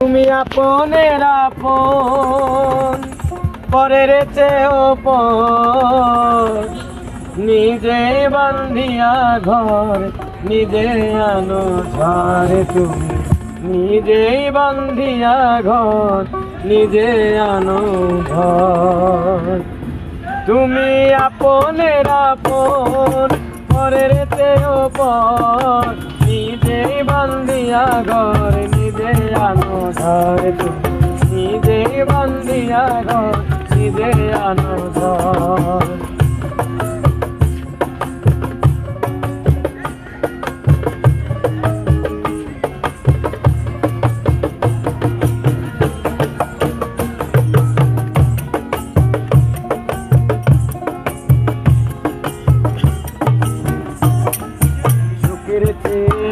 তুমি আপনের আপন, পরের চেয়েও পর নিজে বান্ধিয়া ঘর, নিজে আনো ঝাড়ে তুমি। নিজেই বান্ধিয়া ঘর, নিজে আনো ঘর। তুমি আপনের আপন, পরের চেয়েও বান্ধিয়া ঘর নিজে আনো ধর তুমি বান্দিয়া ঘর নিজে আনো ঘর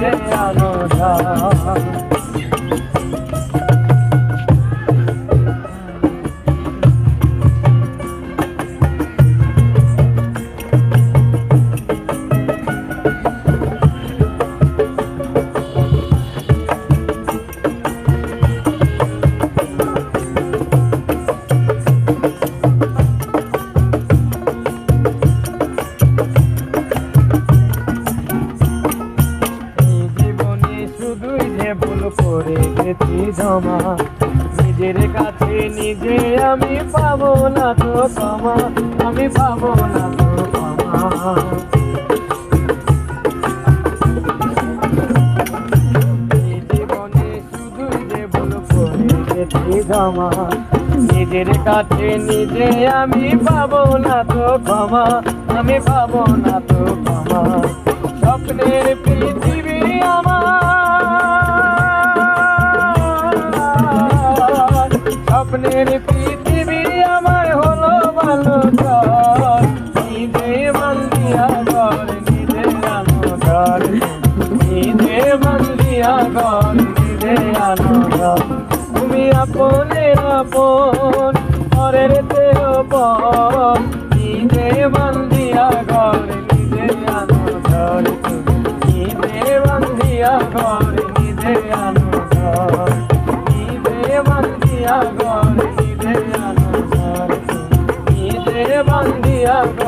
নিজে করে গেছি জমা। নিজের কাছে নিজে আমি পাবো না তো ক্ষমা। আমি পাবো না তো ক্ষমা। নিজের কাছে নিজে আমি পাবো না তো ক্ষমা। আমি পাবো না তো ক্ষমা। স্বপ্নের পৃথিবী আমার স্বপ্নের পৃথিবী আমার হলো ভালো ঘর। নিজে বন্দিয়া ঘর নিজে আনো ঘর নিজে বন্দিয়া ঘর নিজে আনো ঘর তুমি আপনের আপন পরের তেও পর Maria.